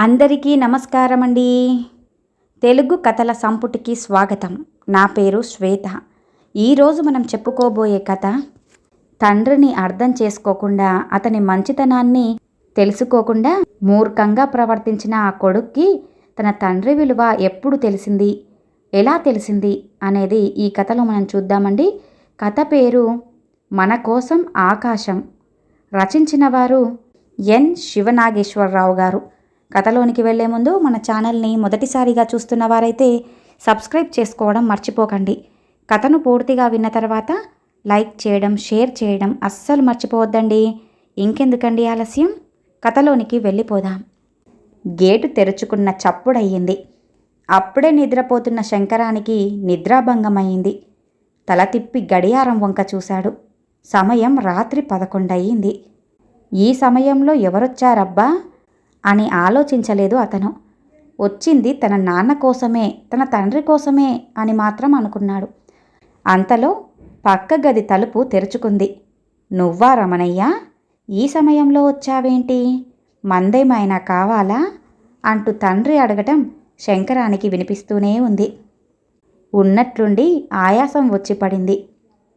అందరికీ నమస్కారం అండి తెలుగు కథల సంపుటికి స్వాగతం. నా పేరు శ్వేత. ఈరోజు మనం చెప్పుకోబోయే కథ తండ్రిని అర్థం చేసుకోకుండా అతని మంచితనాన్ని తెలుసుకోకుండా మూర్ఖంగా ప్రవర్తించిన ఆ కొడుక్కి తన తండ్రి విలువ ఎప్పుడు తెలిసింది ఎలా తెలిసింది అనేది ఈ కథలో మనం చూద్దామండి. కథ పేరు మన కోసం ఆకాశం రచించిన వారు ఎన్. శివనాగేశ్వరరావు గారు. కథలోనికి వెళ్ళే ముందు మన ఛానల్ని మొదటిసారిగా చూస్తున్న వారైతే సబ్స్క్రైబ్ చేసుకోవడం మర్చిపోకండి. కథను పూర్తిగా విన్న తర్వాత లైక్ చేయడం షేర్ చేయడం అస్సలు మర్చిపోవద్దండి. ఇంకెందుకండి ఆలస్యం? కథలోనికి వెళ్ళిపోదాం. గేటు తెరుచుకున్న చప్పుడయ్యింది. అప్పుడే నిద్రపోతున్న శంకరానికి నిద్రాభంగమైంది తల తిప్పి గడియారం వంక చూశాడు. సమయం రాత్రి పదకొండయ్యింది. ఈ సమయంలో ఎవరొచ్చారబ్బా? అని ఆలోచించలేదు అతను. వచ్చింది తన నాన్న కోసమే తన తండ్రి కోసమే అని మాత్రం అనుకున్నాడు. అంతలో పక్క గది తలుపు తెరుచుకుంది. నువ్వా రమణయ్య? ఈ సమయంలో వచ్చావేంటి? మందేమైనా కావాలా? అంటూ తండ్రి అడగటం శంకరానికి వినిపిస్తూనే ఉంది. ఉన్నట్లుండి ఆయాసం వచ్చి పడింది.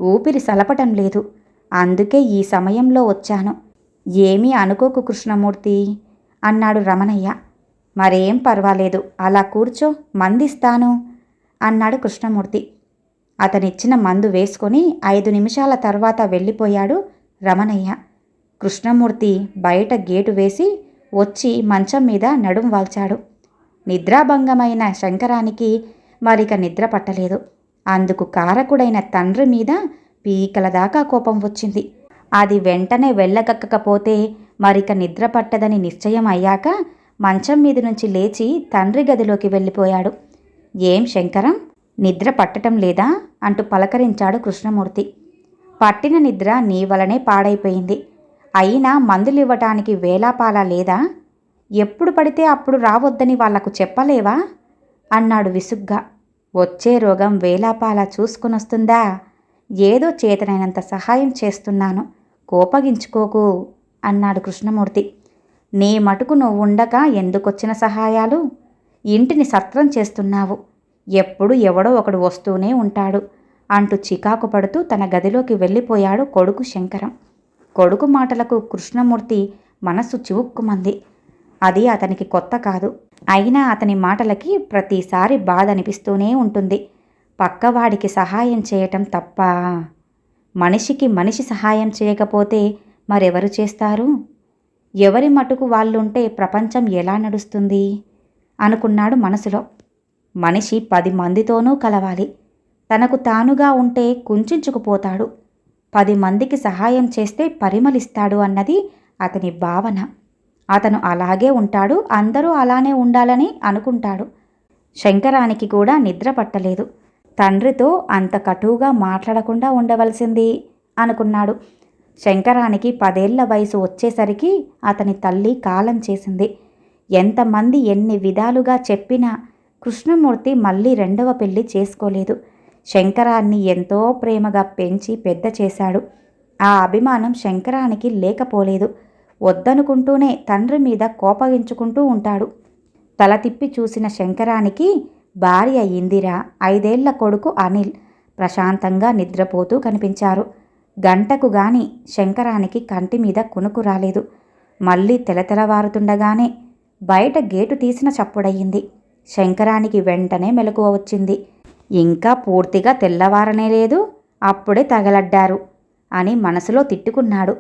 ఊపిరి సలపటం లేదు. అందుకే ఈ సమయంలో వచ్చాను. ఏమీ అనుకోకు కృష్ణమూర్తి. అన్నాడు రమణయ్య. మరేం పర్వాలేదు అలా కూర్చో మందిస్తాను అన్నాడు కృష్ణమూర్తి. అతనిచ్చిన మందు వేసుకొని ఐదు నిమిషాల తర్వాత వెళ్ళిపోయాడు రమణయ్య. కృష్ణమూర్తి బయట గేటు వేసి వచ్చి మంచం మీద నడుం వాల్చాడు. నిద్రాభంగమైన శంకరానికి మరిక నిద్ర పట్టలేదు. అందుకు కారకుడైన తండ్రి మీద పీకల దాకా కోపం వచ్చింది. అది వెంటనే వెళ్ళగక్కకపోతే మరిక నిద్ర పట్టదని నిశ్చయం అయ్యాక మంచం మీద నుంచి లేచి తండ్రి గదిలోకి వెళ్ళిపోయాడు. ఏం శంకరం? నిద్ర పట్టటం లేదా అంటూ పలకరించాడు కృష్ణమూర్తి. పట్టిన నిద్ర నీ వలనే పాడైపోయింది. అయినా మందులివ్వటానికి వేలాపాలా లేదా? ఎప్పుడు పడితే అప్పుడు రావద్దని వాళ్ళకు చెప్పలేవా అన్నాడు విసుగ్గా. వచ్చే రోగం వేలాపాలా చూసుకునొస్తుందా? ఏదో చేతనైనంత సహాయం చేస్తున్నాను. కోపగించుకోకు. అన్నాడు కృష్ణమూర్తి. నీ మటుకు నువ్వు ఎందుకొచ్చిన సహాయాలు? ఇంటిని సత్రం చేస్తున్నావు. ఎప్పుడు ఎవడో ఒకడు వస్తూనే ఉంటాడు. అంటూ చికాకు పడుతూ తన గదిలోకి వెళ్ళిపోయాడు కొడుకు శంకరం. కొడుకు మాటలకు కృష్ణమూర్తి మనస్సు చివుక్కుమంది. అది అతనికి కొత్త కాదు. అయినా అతని మాటలకి ప్రతిసారి బాధ అనిపిస్తూనే ఉంటుంది. పక్కవాడికి సహాయం చేయటం తప్ప మనిషికి మనిషి సహాయం చేయకపోతే మరెవరు చేస్తారు? ఎవరి మటుకు వాళ్ళుంటే ప్రపంచం ఎలా నడుస్తుంది? అనుకున్నాడు మనసులో. మనిషి పది మందితోనూ కలవాలి. తనకు తానుగా ఉంటే కుంచుకుపోతాడు. పది మందికి సహాయం చేస్తే పరిమళిస్తాడు అన్నది అతని భావన. అతను అలాగే ఉంటాడు. అందరూ అలానే ఉండాలని అనుకుంటాడు. శంకరానికి కూడా నిద్ర పట్టలేదు. తండ్రితో అంత కటువుగా మాట్లాడకుండా ఉండవలసింది అనుకున్నాడు. శంకరానికి పదేళ్ళ వయసు వచ్చేసరికి అతని తల్లి కాలం చేసింది. ఎంతమంది ఎన్ని విధాలుగా చెప్పినా కృష్ణమూర్తి మళ్ళీ రెండవ పెళ్ళి చేసుకోలేదు. శంకరాన్ని ఎంతో ప్రేమగా పెంచి పెద్ద చేశాడు. ఆ అభిమానం శంకరానికి లేకపోలేదు. వద్దనుకుంటూనే తండ్రి మీద కోపగించుకుంటూ ఉంటాడు. తల తిప్పి చూసిన శంకరానికి భార్య ఇందిర ఐదేళ్ళ కొడుకు అనిల్ ప్రశాంతంగా నిద్రపోతూ కనిపించారు. గంటకు గాని శంకరానికి కంటి మీద కునుకు రాలేదు. మళ్ళీ తెలతెలవారుతుండగానే బయట గేటు తీసిన చప్పుడయ్యింది. శంకరానికి వెంటనే మెలకువ వచ్చింది. ఇంకా పూర్తిగా తెల్లవారనే లేదు అప్పుడే తగలడ్డారు అని మనసులో తిట్టుకున్నాడు.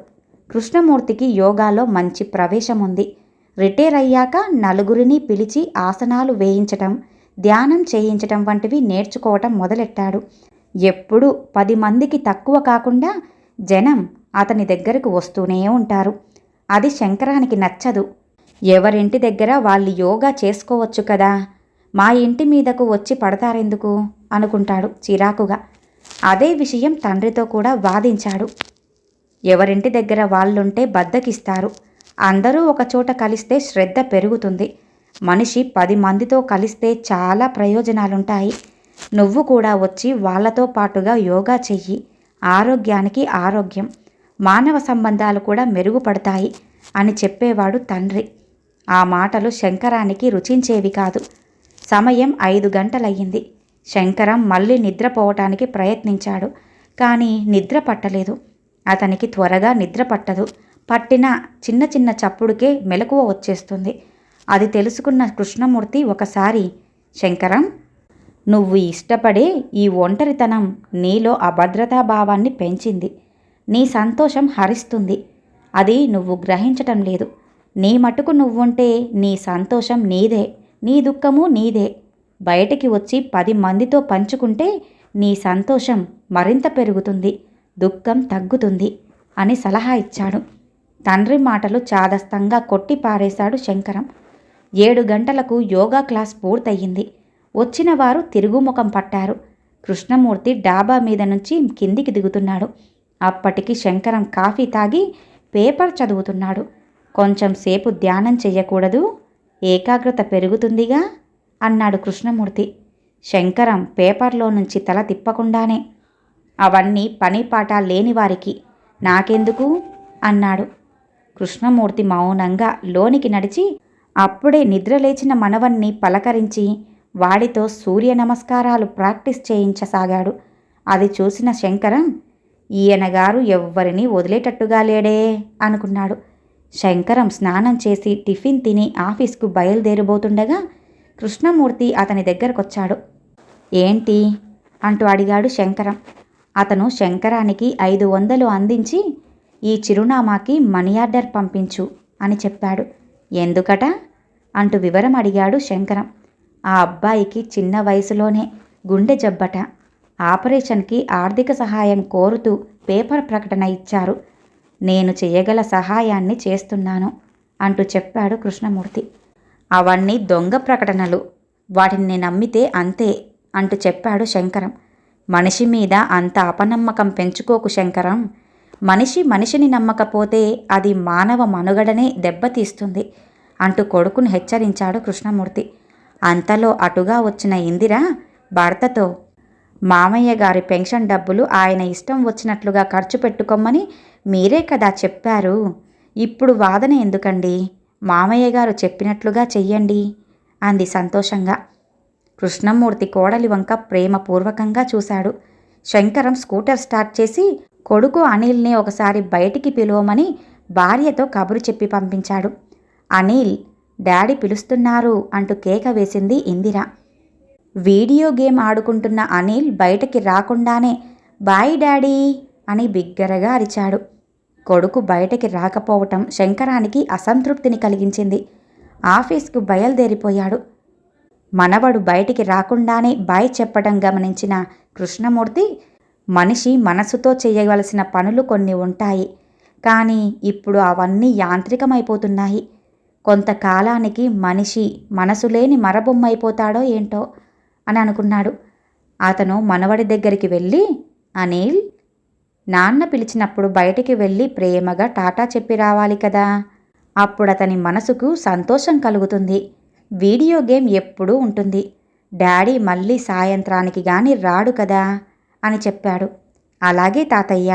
కృష్ణమూర్తికి యోగాలో మంచి ప్రవేశం ఉంది రిటైర్ అయ్యాక నలుగురిని పిలిచి ఆసనాలు వేయించటం ధ్యానం చేయించటం వంటివి నేర్చుకోవటం మొదలెట్టాడు. ఎప్పుడు పది మందికి తక్కువ కాకుండా జనం అతని దగ్గరకు వస్తూనే ఉంటారు. అది శంకరానికి నచ్చదు. ఎవరింటి దగ్గర వాళ్ళు యోగా చేసుకోవచ్చు కదా? మా ఇంటి మీదకు వచ్చి పడతారెందుకు? అనుకుంటాడు చిరాకుగా. అదే విషయం తండ్రితో కూడా వాదించాడు. ఎవరింటి దగ్గర వాళ్ళుంటే బద్దకిస్తారు. అందరూ ఒకచోట కలిస్తే శ్రద్ధ పెరుగుతుంది. మనిషి పది మందితో కలిస్తే చాలా ప్రయోజనాలుంటాయి. నువ్వు కూడా వచ్చి వాళ్ళతో పాటుగా యోగా చెయ్యి. ఆరోగ్యానికి ఆరోగ్యం. మానవ సంబంధాలు కూడా మెరుగుపడతాయి అని చెప్పేవాడు తండ్రి. ఆ మాటలు శంకరానికి రుచించేవి కాదు. సమయం ఐదు గంటలయ్యింది. శంకరం మళ్ళీ నిద్రపోవటానికి ప్రయత్నించాడు కానీ నిద్ర పట్టలేదు. అతనికి త్వరగా నిద్ర పట్టదు. పట్టిన చిన్న చిన్న చప్పుడుకే మెలకువ వచ్చేస్తుంది. అది తెలుసుకున్న కృష్ణమూర్తి ఒకసారి శంకరం నువ్వు ఇష్టపడే ఈ ఒంటరితనం నీలో అభద్రతాభావాన్ని పెంచింది. నీ సంతోషం హరిస్తుంది. అది నువ్వు గ్రహించటం లేదు. నీ మటుకు నువ్వుంటే నీ సంతోషం నీదే. నీ దుఃఖము నీదే. బయటికి వచ్చి పది మందితో పంచుకుంటే నీ సంతోషం మరింత పెరుగుతుంది. దుఃఖం తగ్గుతుంది అని సలహా ఇచ్చాడు. తండ్రి మాటలు చాదస్తంగా కొట్టి పారేశాడు శంకరం. ఏడు గంటలకు యోగా క్లాస్ పూర్తయింది. వచ్చిన వారు తిరుగుముఖం పట్టారు. కృష్ణమూర్తి డాబా మీద నుంచి కిందికి దిగుతున్నాడు. అప్పటికి శంకరం కాఫీ తాగి పేపర్ చదువుతున్నాడు. కొంచెం సేపు ధ్యానం చెయ్యకూడదు. ఏకాగ్రత పెరుగుతుందిగా అన్నాడు కృష్ణమూర్తి. శంకరం పేపర్లో నుంచి తల తిప్పకుండానే అవన్నీ పనిపాట లేని వారికి నాకెందుకు? అన్నాడు. కృష్ణమూర్తి మౌనంగా లోనికి నడిచి అప్పుడే నిద్రలేచిన మనవన్ని పలకరించి వాడితో సూర్య నమస్కారాలు ప్రాక్టీస్ చేయించసాగాడు. అది చూసిన శంకరం ఈయనగారు ఎవ్వరినీ వదిలేటట్టుగా లేడే అనుకున్నాడు. శంకరం స్నానం చేసి టిఫిన్ తిని ఆఫీస్కు బయలుదేరబోతుండగా కృష్ణమూర్తి అతని దగ్గరకొచ్చాడు. ఏంటి? అంటూ అడిగాడు శంకరం. అతను శంకరానికి ఐదు వందలు అందించి ఈ చిరునామాకి మనీ ఆర్డర్ పంపించు అని చెప్పాడు. ఎందుకట? అంటూ వివరం అడిగాడు శంకరం. ఆ అబ్బాయికి చిన్న వయసులోనే గుండె జబ్బట. ఆపరేషన్కి ఆర్థిక సహాయం కోరుతూ పేపర్ ప్రకటన ఇచ్చారు. నేను చేయగల సహాయాన్ని చేస్తున్నాను అంటూ చెప్పాడు కృష్ణమూర్తి. అవన్నీ దొంగ ప్రకటనలు. వాటిని నమ్మితే అంతే అంటూ చెప్పాడు శంకరం. మనిషి మీద అంత అపనమ్మకం పెంచుకోకు శంకరం. మనిషి మనిషిని నమ్మకపోతే అది మానవ మనుగడనే దెబ్బతీస్తుంది అంటూ కొడుకును హెచ్చరించాడు కృష్ణమూర్తి. అంతలో అటుగా వచ్చిన ఇందిర భర్తతో మామయ్య గారి పెన్షన్ డబ్బులు ఆయన ఇష్టం వచ్చినట్లుగా ఖర్చు పెట్టుకోమని మీరే కదా చెప్పారు. ఇప్పుడు వాదన ఎందుకండి? మామయ్య గారు చెప్పినట్లుగా చెయ్యండి అంది సంతోషంగా. కృష్ణమూర్తి కోడలి వంక ప్రేమపూర్వకంగా చూశాడు. శంకరం స్కూటర్ స్టార్ట్ చేసి కొడుకు అనిల్ని ఒకసారి బయటికి పిలువమని భార్యతో కబురు చెప్పి పంపించాడు. అనిల్ డాడీ పిలుస్తున్నారు అంటూ కేక వేసింది ఇందిర. వీడియో గేమ్ ఆడుకుంటున్న అనిల్ బయటకి రాకుండానే బాయ్ డాడీ అని బిగ్గరగా అరిచాడు. కొడుకు బయటకి రాకపోవటం శంకరానికి అసంతృప్తిని కలిగించింది. ఆఫీస్కు బయలుదేరిపోయాడు. మనవడు బయటికి రాకుండానే బాయ్ చెప్పడం గమనించిన కృష్ణమూర్తి మనిషి మనసుతో చేయవలసిన పనులు కొన్ని ఉంటాయి కానీ ఇప్పుడు అవన్నీ యాంత్రికమైపోతున్నాయి. కొంతకాలానికి మనిషి మనసు లేని మరబొమ్మైపోతాడో ఏంటో అని అనుకున్నాడు. అతను మనవడి దగ్గరికి వెళ్ళి అనిల్ నాన్న పిలిచినప్పుడు బయటికి వెళ్ళి ప్రేమగా టాటా చెప్పి రావాలి కదా. అప్పుడు అతని మనసుకు సంతోషం కలుగుతుంది. వీడియో గేమ్ ఎప్పుడూ ఉంటుంది. డాడీ మళ్ళీ సాయంత్రానికి గాని రాడు కదా అని చెప్పాడు. అలాగే తాతయ్య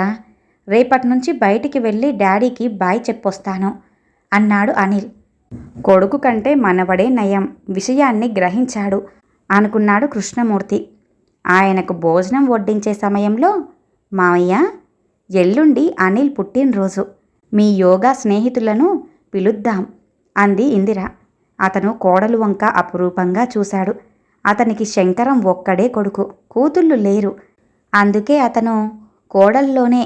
రేపటి నుంచి బయటికి వెళ్ళి డాడీకి బాయ్ చెప్పొస్తాను అన్నాడు అనిల్. కొడుకు కంటే మనవడే నయం విషయాన్ని గ్రహించాడు అనుకున్నాడు కృష్ణమూర్తి. ఆయనకు భోజనం వడ్డించే సమయంలో మావయ్య ఎల్లుండి అనిల్ పుట్టినరోజు మీ యోగా స్నేహితులను పిలుద్దాం అంది ఇందిర. అతను కోడలు వంక అపురూపంగా చూశాడు. అతనికి శంకరం ఒక్కడే కొడుకు కూతుళ్ళు లేరు. అందుకే అతను కోడల్లోనే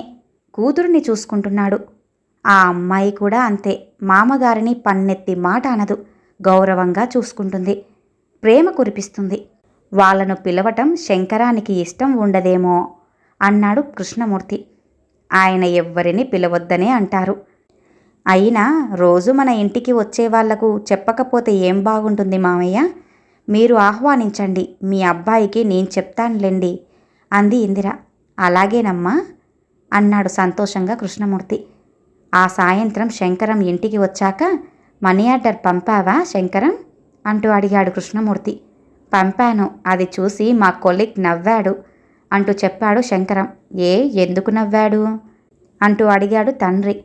కూతురిని చూసుకుంటున్నాడు. ఆ అమ్మాయి కూడా అంతే. మామగారిని పన్నెత్తి మాట అనదు. గౌరవంగా చూసుకుంటుంది. ప్రేమ కురిపిస్తుంది. వాళ్ళను పిలవటం శంకరానికి ఇష్టం ఉండదేమో అన్నాడు కృష్ణమూర్తి. ఆయన ఎవ్వరిని పిలవద్దనే అంటారు. అయినా రోజు మన ఇంటికి వచ్చే వాళ్ళకు చెప్పకపోతే ఏం బాగుంటుంది మామయ్య? మీరు ఆహ్వానించండి. మీ అబ్బాయికి నేను చెప్తానులేండి అంది ఇందిర. అలాగేనమ్మా అన్నాడు సంతోషంగా కృష్ణమూర్తి. ఆ సాయంత్రం శంకరం ఇంటికి వచ్చాక మనీ ఆర్డర్ పంపావా శంకరం? అంటూ అడిగాడు కృష్ణమూర్తి. పంపాను అది చూసి మా కొలిక్ నవ్వాడు. అంటూ చెప్పాడు శంకరం. ఏ ఎందుకు నవ్వాడు? అంటూ అడిగాడు తండ్రి.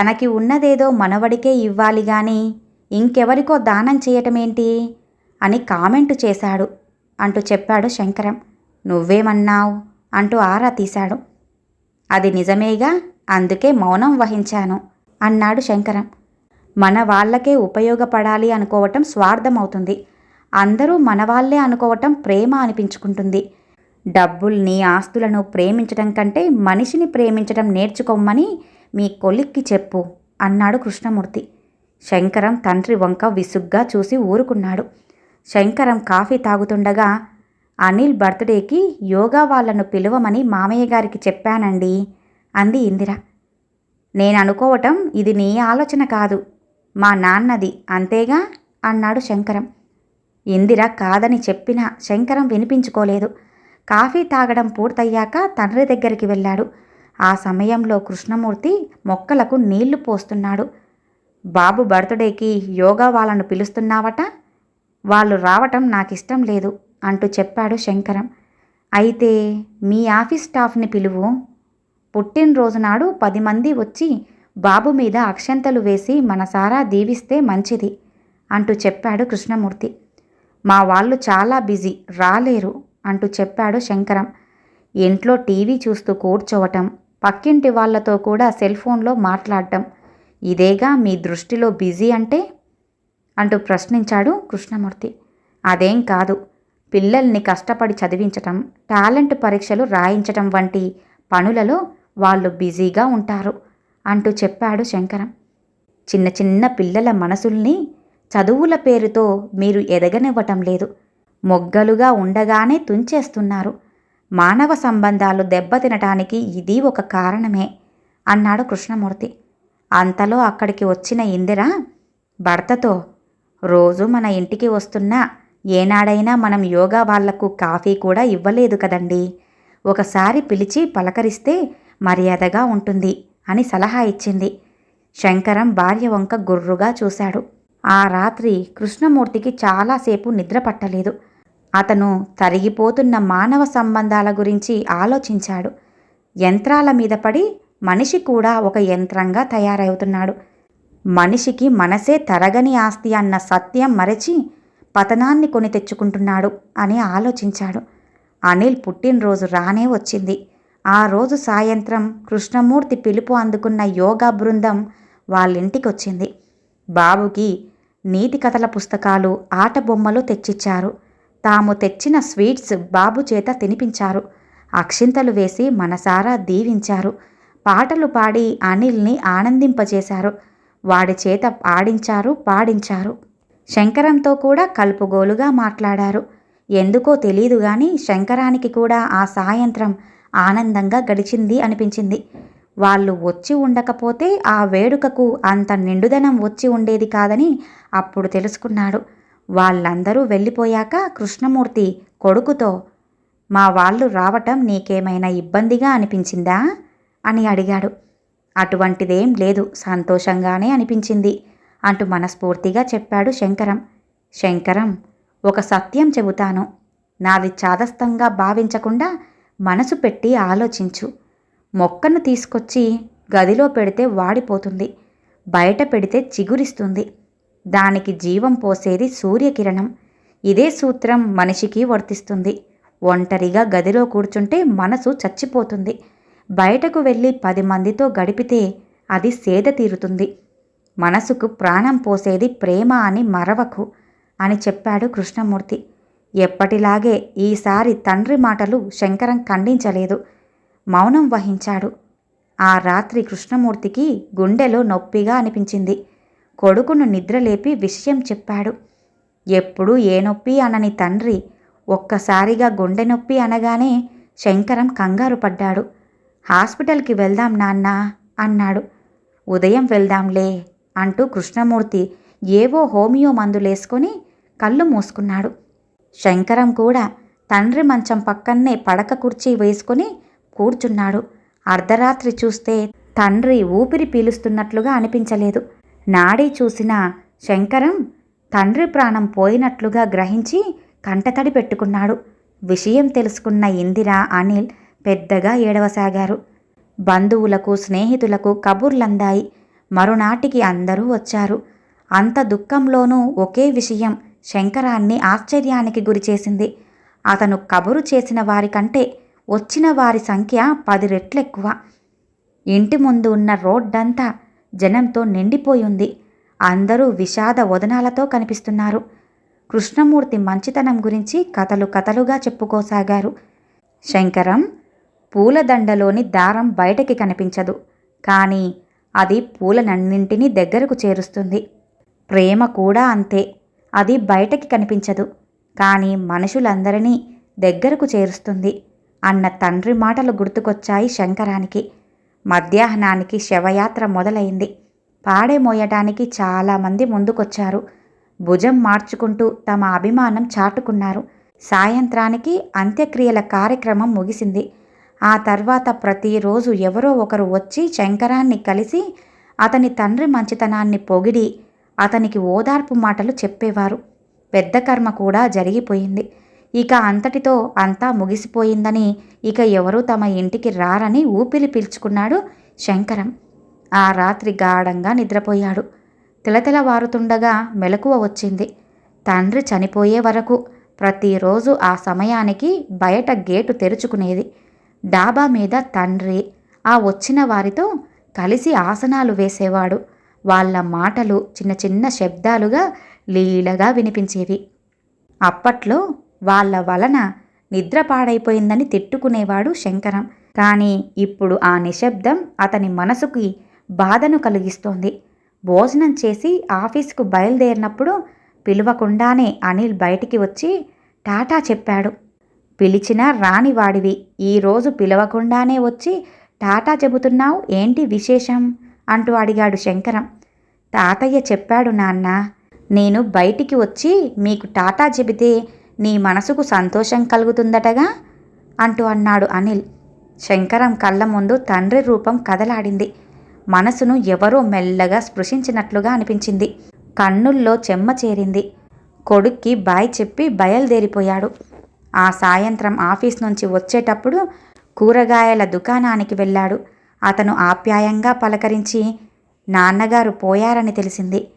తనకి ఉన్నదేదో మనవడికే ఇవ్వాలి గాని ఇంకెవరికో దానం చేయటమేంటి? అని కామెంటు చేశాడు. అంటూ చెప్పాడు శంకరం. నువ్వేమన్నావు? అంటూ ఆరా తీశాడు. అది నిజమేగా? అందుకే మౌనం వహించాను అన్నాడు శంకరం. మన వాళ్ళకే ఉపయోగపడాలి అనుకోవటం స్వార్థమవుతుంది. అందరూ మన వాళ్ళే అనుకోవటం ప్రేమ అనిపించుకుంటుంది. డబ్బుల్ని ఆస్తులను ప్రేమించటం కంటే మనిషిని ప్రేమించటం నేర్చుకోమని మీ కొలిక్కి చెప్పు అన్నాడు కృష్ణమూర్తి. శంకరం తండ్రి వంక విసుగ్గా చూసి ఊరుకున్నాడు. శంకరం కాఫీ తాగుతుండగా అనిల్ బర్త్డేకి యోగా వాళ్ళను పిలువమని మామయ్య గారికి చెప్పానండి అంది ఇందిర. నేను అనుకోవటం ఇది నీ ఆలోచన కాదు. మా నాన్నది అంతేగా? అన్నాడు శంకరం. ఇందిర కాదని చెప్పినా శంకరం వినిపించుకోలేదు. కాఫీ తాగడం పూర్తయ్యాక తండ్రి దగ్గరికి వెళ్ళాడు. ఆ సమయంలో కృష్ణమూర్తి మొక్కలకు నీళ్ళు పోస్తున్నాడు. బాబు బర్త్డేకి యోగా వాళ్ళను పిలుస్తున్నావట? వాళ్ళు రావటం నాకిష్టం లేదు అంటూ చెప్పాడు శంకరం. అయితే మీ ఆఫీస్ స్టాఫ్ని పిలువు. పుట్టినరోజు నాడు పది మంది వచ్చి బాబు మీద అక్షంతలు వేసి మనసారా దీవిస్తే మంచిది అంటూ చెప్పాడు కృష్ణమూర్తి. మా వాళ్ళు చాలా బిజీ రాలేరు అంటూ చెప్పాడు శంకరం. ఇంట్లో టీవీ చూస్తూ కూర్చోవటం పక్కింటి వాళ్ళతో కూడా సెల్ ఫోన్లో మాట్లాడటం ఇదేగా మీ దృష్టిలో బిజీ అంటే? అంటూ ప్రశ్నించాడు కృష్ణమూర్తి. అదేం కాదు పిల్లల్ని కష్టపడి చదివించటం టాలెంట్ పరీక్షలు రాయించటం వంటి పనులలో వాళ్ళు బిజీగా ఉంటారు అంటూ చెప్పాడు శంకరం. చిన్న చిన్న పిల్లల మనసుల్ని చదువుల పేరుతో మీరు ఎదగనివ్వటం లేదు. మొగ్గలుగా ఉండగానే తుంచేస్తున్నారు. మానవ సంబంధాలు దెబ్బతినటానికి ఇది ఒక కారణమే అన్నాడు కృష్ణమూర్తి. అంతలో అక్కడికి వచ్చిన ఇందిర భర్తతో రోజు మన ఇంటికి వస్తున్నా ఏనాడైనా మనం యోగా వాళ్ళకు కాఫీ కూడా ఇవ్వలేదు కదండి. ఒకసారి పిలిచి పలకరిస్తే మర్యాదగా ఉంటుంది అని సలహా ఇచ్చింది. శంకరం భార్య వంక గుర్రుగా చూశాడు. ఆ రాత్రి కృష్ణమూర్తికి చాలాసేపు నిద్ర పట్టలేదు. అతను తరిగిపోతున్న మానవ సంబంధాల గురించి ఆలోచించాడు. యంత్రాల మీద పడి మనిషి కూడా ఒక యంత్రంగా తయారవుతున్నాడు. మనిషికి మనసే తరగని ఆస్తి అన్న సత్యం మరచి పతనాన్ని కొని తెచ్చుకుంటున్నాడు అని ఆలోచించాడు. అనిల్ పుట్టినరోజు రానే వచ్చింది. ఆ రోజు సాయంత్రం కృష్ణమూర్తి పిలుపు అందుకున్న యోగా బృందం వాళ్ళింటికొచ్చింది. బాబుకి నీతి కథల పుస్తకాలు ఆట బొమ్మలు తెచ్చిచ్చారు. తాము తెచ్చిన స్వీట్స్ బాబు చేత తినిపించారు. అక్షింతలు వేసి మనసారా దీవించారు. పాటలు పాడి అనిల్ని ఆనందింపజేశారు. వాడి చేత ఆడించారు పాడించారు. శంకరంతో కూడా కలుపుగోలుగా మాట్లాడారు. ఎందుకో తెలీదు గాని శంకరానికి కూడా ఆ సాయంత్రం ఆనందంగా గడిచింది అనిపించింది. వాళ్ళు వచ్చి ఉండకపోతే ఆ వేడుకకు అంత నిండుదనం వచ్చి ఉండేది కాదని అప్పుడు తెలుసుకున్నాడు. వాళ్ళందరూ వెళ్ళిపోయాక కృష్ణమూర్తి కొడుకుతో మా వాళ్ళు రావటం నీకేమైనా ఇబ్బందిగా అనిపించిందా? అని అడిగాడు. అటువంటిదేం లేదు సంతోషంగానే అనిపించింది అంటూ మనస్ఫూర్తిగా చెప్పాడు శంకరం. శంకరం ఒక సత్యం చెబుతాను. నాది చాదస్తంగా భావించకుండా మనసు పెట్టి ఆలోచించు. మొక్కను తీసుకొచ్చి గదిలో పెడితే వాడిపోతుంది. బయట పెడితే చిగురిస్తుంది. దానికి జీవం పోసేది సూర్యకిరణం. ఇదే సూత్రం మనిషికి వర్తిస్తుంది. ఒంటరిగా గదిలో కూర్చుంటే మనసు చచ్చిపోతుంది. బయటకు వెళ్ళి పది మందితో గడిపితే అది సేద తీరుతుంది. మనసుకు ప్రాణం పోసేది ప్రేమ అని మరవకు అని చెప్పాడు కృష్ణమూర్తి. ఎప్పటిలాగే ఈసారి తండ్రి మాటలు శంకరం ఖండించలేదు. మౌనం వహించాడు. ఆ రాత్రి కృష్ణమూర్తికి గుండెలో నొప్పిగా అనిపించింది. కొడుకును నిద్రలేపి విషయం చెప్పాడు. ఎప్పుడూ ఏ నొప్పి అనని తండ్రి ఒక్కసారిగా గుండె నొప్పి అనగానే శంకరం కంగారు పడ్డాడు. హాస్పిటల్కి వెళ్దాం నాన్నా అన్నాడు. ఉదయం వెళ్దాంలే అంటూ కృష్ణమూర్తి ఏవో హోమియో మందులేసుకొని కళ్ళు మూసుకున్నాడు. శంకరం కూడా తండ్రి మంచం పక్కన్నే పడక కుర్చీ వేసుకొని కూర్చున్నాడు. అర్ధరాత్రి చూస్తే తండ్రి ఊపిరి పీలుస్తున్నట్లుగా అనిపించలేదు. నాడి చూసిన శంకరం తండ్రి ప్రాణం పోయినట్లుగా గ్రహించి కంటతడి పెట్టుకున్నాడు. విషయం తెలుసుకున్న ఇందిర అనిల్ పెద్దగా ఏడవసాగారు. బంధువులకు స్నేహితులకు కబుర్లందాయి. మరునాటికి అందరూ వచ్చారు. అంత దుఃఖంలోనూ ఒకే విషయం శంకరాన్ని ఆశ్చర్యానికి గురిచేసింది అతను కబురు చేసిన వారికంటే వచ్చిన వారి సంఖ్య పది రెట్లెక్కువ. ఇంటి ముందు ఉన్న రోడ్డంతా జనంతో నిండిపోయింది. అందరూ విషాద వదనాలతో కనిపిస్తున్నారు. కృష్ణమూర్తి మంచితనం గురించి కథలు కథలుగా చెప్పుకోసాగారు. శంకరం పూలదండలోని దారం బయటకి కనిపించదు. కానీ అది పూలనన్నింటినీ దగ్గరకు చేరుస్తుంది. ప్రేమ కూడా అంతే. అది బయటకి కనిపించదు. కానీ మనుషులందరినీ దగ్గరకు చేరుస్తుంది. అన్న తండ్రి మాటలు గుర్తుకొచ్చాయి శంకరానికి. మధ్యాహ్నానికి శవయాత్ర మొదలైంది. పాడే మోయటానికి చాలామంది ముందుకొచ్చారు. భుజం మార్చుకుంటూ తమ అభిమానం చాటుకున్నారు. సాయంత్రానికి అంత్యక్రియల కార్యక్రమం ముగిసింది. ఆ తర్వాత ప్రతిరోజు ఎవరో ఒకరు వచ్చి శంకరాన్ని కలిసి అతని తండ్రి మంచితనాన్ని పొగిడి అతనికి ఓదార్పు మాటలు చెప్పేవారు. పెద్ద కర్మ కూడా జరిగిపోయింది. ఇక అంతటితో అంతా ముగిసిపోయిందని ఇక ఎవరూ తమ ఇంటికి రారని ఊపిరి పీల్చుకున్నాడు శంకరం. ఆ రాత్రి గాఢంగా నిద్రపోయాడు. తిలతిలవారుతుండగా మెలకువ వచ్చింది. తండ్రి చనిపోయే వరకు ప్రతిరోజు ఆ సమయానికి బయట గేటు తెరుచుకునేది. డాబా మీద తండ్రి ఆ వచ్చిన వారితో కలిసి ఆసనాలు వేసేవాడు. వాళ్ళ మాటలు చిన్న చిన్న శబ్దాలుగా లీలగా వినిపించేవి. అప్పట్లో వాళ్ళ వలన నిద్ర పాడైపోయిందని తిట్టుకునేవాడు శంకరం. కానీ ఇప్పుడు ఆ నిశ్శబ్దం అతని మనసుకి బాధను కలిగిస్తోంది. భోజనం చేసి ఆఫీసుకు బయలుదేరినప్పుడు పిలవకుండానే అనిల్ బయటికి వచ్చి టాటా చెప్పాడు. పిలిచినా రానివాడివి. ఈరోజు పిలవకుండానే వచ్చి టాటా చెబుతున్నావు ఏంటి విశేషం? అంటూ అడిగాడు శంకరం. తాతయ్య చెప్పాడు నాన్న. నేను బయటికి వచ్చి మీకు టాటా చెబితే నీ మనసుకు సంతోషం కలుగుతుందటగా? అంటూ అన్నాడు అనిల్. శంకరం కళ్ళ ముందు తండ్రి రూపం కదలాడింది. మనసును ఎవరో మెల్లగా స్పృశించినట్లుగా అనిపించింది. కన్నుల్లో చెమ్మ చేరింది. కొడుక్కి బాయ్ చెప్పి బయలుదేరిపోయాడు. ఆ సాయంత్రం ఆఫీస్ నుంచి వచ్చేటప్పుడు కూరగాయల దుకాణానికి వెళ్ళాడు. అతను ఆప్యాయంగా పలకరించి నాన్నగారు పోయారని తెలిసింది.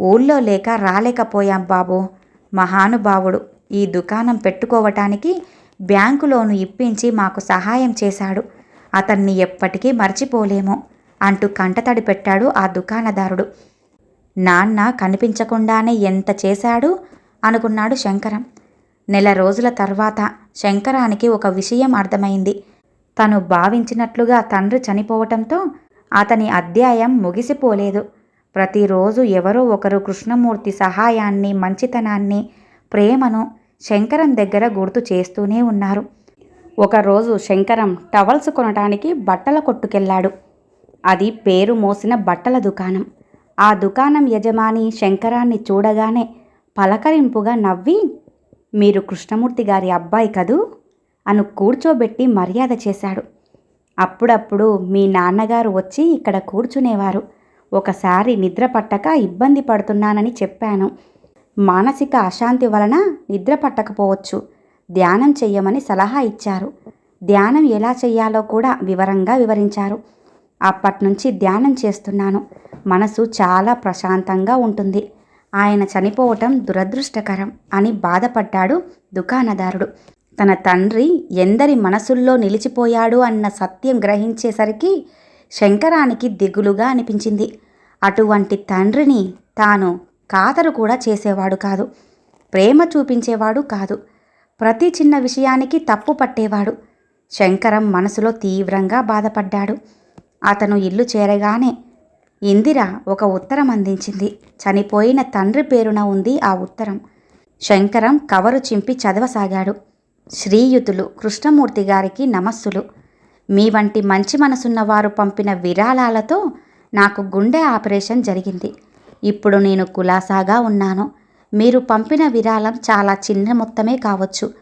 ఊళ్ళో లేక రాలేకపోయాం బాబు. మహానుభావుడు ఈ దుకాణం పెట్టుకోవటానికి బ్యాంకు లోను ఇప్పించి మాకు సహాయం చేశాడు. అతన్ని ఎప్పటికీ మర్చిపోలేము అంటూ కంటతడి పెట్టాడు ఆ దుకాణదారుడు. నాన్న కనిపించకుండానే ఎంత చేశాడు? అనుకున్నాడు శంకరం. నెల రోజుల తర్వాత శంకరానికి ఒక విషయం అర్థమైంది. తను భావించినట్లుగా తండ్రి చనిపోవటంతో అతని అధ్యాయం ముగిసిపోలేదు. ప్రతిరోజు ఎవరో ఒకరు కృష్ణమూర్తి సహాయాన్ని మంచితనాన్ని ప్రేమను శంకరం దగ్గర గుర్తు చేస్తూనే ఉన్నారు. ఒకరోజు శంకరం టవల్స్ కొనటానికి బట్టల కొట్టుకెళ్ళాడు. అది పేరు మోసిన బట్టల దుకాణం. ఆ దుకాణం యజమాని శంకరాన్ని చూడగానే పలకరింపుగా నవ్వి మీరు కృష్ణమూర్తి గారి అబ్బాయి కదూ? అను కూర్చోబెట్టి మర్యాద చేశాడు. అప్పుడప్పుడు మీ నాన్నగారు వచ్చి ఇక్కడ కూర్చునేవారు. ఒకసారి నిద్ర పట్టక ఇబ్బంది పడుతున్నానని చెప్పాను. మానసిక అశాంతి వలన నిద్ర పట్టకపోవచ్చు. ధ్యానం చెయ్యమని సలహా ఇచ్చారు. ధ్యానం ఎలా చెయ్యాలో కూడా వివరంగా వివరించారు. అప్పట్నుంచి ధ్యానం చేస్తున్నాను. మనసు చాలా ప్రశాంతంగా ఉంటుంది. ఆయన చనిపోవటం దురదృష్టకరం అని బాధపడ్డాడు దుకాణదారుడు. తన తండ్రి ఎందరి మనసుల్లో నిలిచిపోయాడు అన్న సత్యం గ్రహించేసరికి శంకరానికి దిగులుగా అనిపించింది. అటువంటి తండ్రిని తాను కాతరు కూడా చేసేవాడు కాదు. ప్రేమ చూపించేవాడు కాదు. ప్రతి చిన్న విషయానికి తప్పు పట్టేవాడు. శంకరం మనసులో తీవ్రంగా బాధపడ్డాడు. అతను ఇల్లు చేరగానే ఇందిర ఒక ఉత్తరం అందించింది. చనిపోయిన తండ్రి పేరున ఉంది ఆ ఉత్తరం. శంకరం కవరు చింపి చదవసాగాడు. శ్రీయుతులు కృష్ణమూర్తి గారికి నమస్సులు. మీ వంటి మంచి మనసున్న వారు పంపిన విరాళాలతో నాకు గుండె ఆపరేషన్ జరిగింది. ఇప్పుడు నేను కులాసాగా ఉన్నాను. మీరు పంపిన విరాళం చాలా చిన్న మొత్తమే కావచ్చు.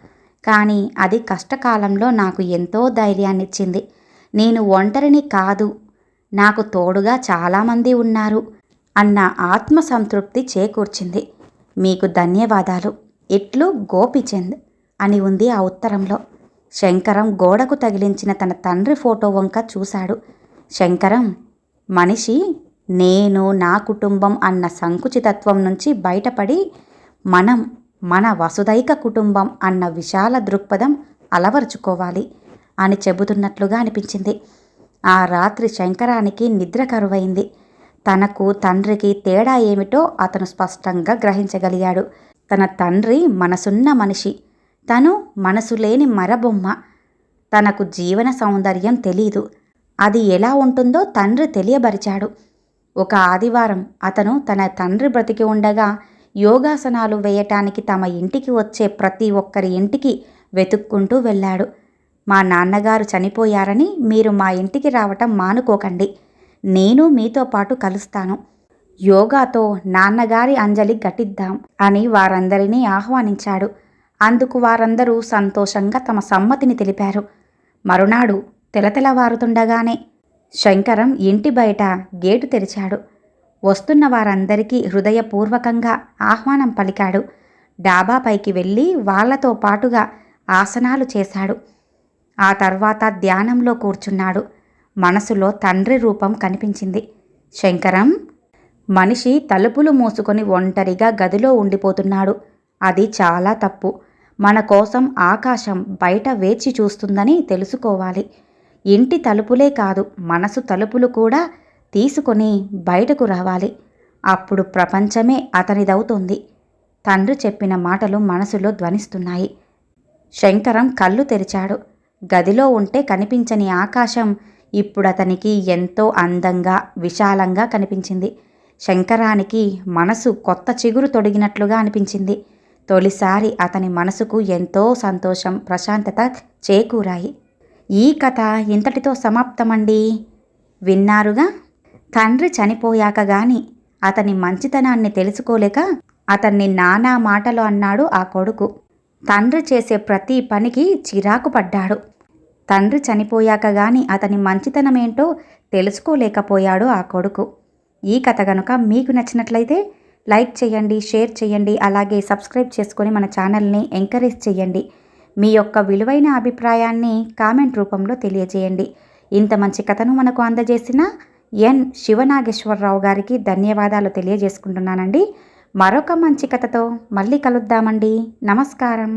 కానీ అది కష్టకాలంలో నాకు ఎంతో ధైర్యాన్నిచ్చింది. నేను ఒంటరిని కాదు. నాకు తోడుగా చాలామంది ఉన్నారు అన్న ఆత్మసంతృప్తి చేకూర్చింది. మీకు ధన్యవాదాలు. ఇట్లు గోపిచంద్. అని ఉంది ఆ ఉత్తరంలో. శంకరం గోడకు తగిలించిన తన తండ్రి ఫోటో వంక చూశాడు. శంకరం మనిషి నేను నా కుటుంబం అన్న సంకుచితత్వం నుంచి బయటపడి మనం మన వసుదైక కుటుంబం అన్న విశాల దృక్పథం అలవరుచుకోవాలి అని చెబుతున్నట్లుగా అనిపించింది. ఆ రాత్రి శంకరానికి నిద్ర కరువైంది. తనకు తండ్రికి తేడా ఏమిటో అతను స్పష్టంగా గ్రహించగలిగాడు. తన తండ్రి మనసున్న మనిషి. తను మనసు లేని మరబొమ్మ. తనకు జీవన సౌందర్యం తెలీదు. అది ఎలా ఉంటుందో తండ్రి తెలియబరిచాడు. ఒక ఆదివారం అతను తన తండ్రి బ్రతికి ఉండగా యోగాసనాలు వేయటానికి తమ ఇంటికి వచ్చే ప్రతి ఒక్కరి ఇంటికి వెతుక్కుంటూ వెళ్ళాడు. మా నాన్నగారు చనిపోయారని మీరు మా ఇంటికి రావటం మానుకోకండి. నేను మీతో పాటు కలుస్తాను. యోగాతో నాన్నగారి అంజలి ఘటిద్దాం అని వారందరినీ ఆహ్వానించాడు. అందుకు వారందరూ సంతోషంగా తమ సమ్మతిని తెలిపారు. మరునాడు తెలతెలవారుతుండగానే శంకరం ఇంటి బయట గేటు తెరిచాడు. వస్తున్న వారందరికీ హృదయపూర్వకంగా ఆహ్వానం పలికాడు. డాబాపైకి వెళ్ళి వాళ్ళతో పాటుగా ఆసనాలు చేశాడు. ఆ తర్వాత ధ్యానంలో కూర్చున్నాడు. మనసులో తండ్రి రూపం కనిపించింది. శంకరం మనిషి తలుపులు మూసుకొని ఒంటరిగా గదిలో ఉండిపోతున్నాడు. అది చాలా తప్పు. మన కోసం ఆకాశం బయట వేచి చూస్తుందని తెలుసుకోవాలి. ఇంటి తలుపులే కాదు మనసు తలుపులు కూడా తీసుకొని బయటకు రావాలి. అప్పుడు ప్రపంచమే అతనిదవుతుంది. తండ్రి చెప్పిన మాటలు మనసులో ధ్వనిస్తున్నాయి. శంకరం కళ్ళు తెరిచాడు. గదిలో ఉంటే కనిపించని ఆకాశం ఇప్పుడు అతనికి ఎంతో అందంగా విశాలంగా కనిపించింది. శంకరానికి మనసు కొత్త చిగురు తొడిగినట్లుగా అనిపించింది. తొలిసారి అతని మనసుకు ఎంతో సంతోషం ప్రశాంతత చేకూరాయి. ఈ కథ ఇంతటితో సమాప్తమండి. విన్నారుగా? తండ్రి చనిపోయాక గాని అతని మంచితనాన్ని తెలుసుకోలేక అతన్ని నానా మాటలు అన్నాడు ఆ కొడుకు. తండ్రి చేసే ప్రతి పనికి చిరాకు పడ్డాడు. తండ్రి చనిపోయాక గాని అతని మంచితనమేంటో తెలుసుకోలేకపోయాడు ఆ కొడుకు. ఈ కథ కనుక మీకు నచ్చినట్లయితే లైక్ చేయండి షేర్ చేయండి అలాగే సబ్స్క్రైబ్ చేసుకొని మన ఛానల్ని ఎంకరేజ్ చేయండి. మీ యొక్క విలువైన అభిప్రాయాన్ని కామెంట్ రూపంలో తెలియజేయండి. ఇంత మంచి కథను మనకు అందజేసిన ఎన్ శివనాగేశ్వరరావు గారికి ధన్యవాదాలు తెలియజేసుకుంటున్నానండి. మరొక మంచి కథతో మళ్ళీ కలుద్దామండి. నమస్కారం.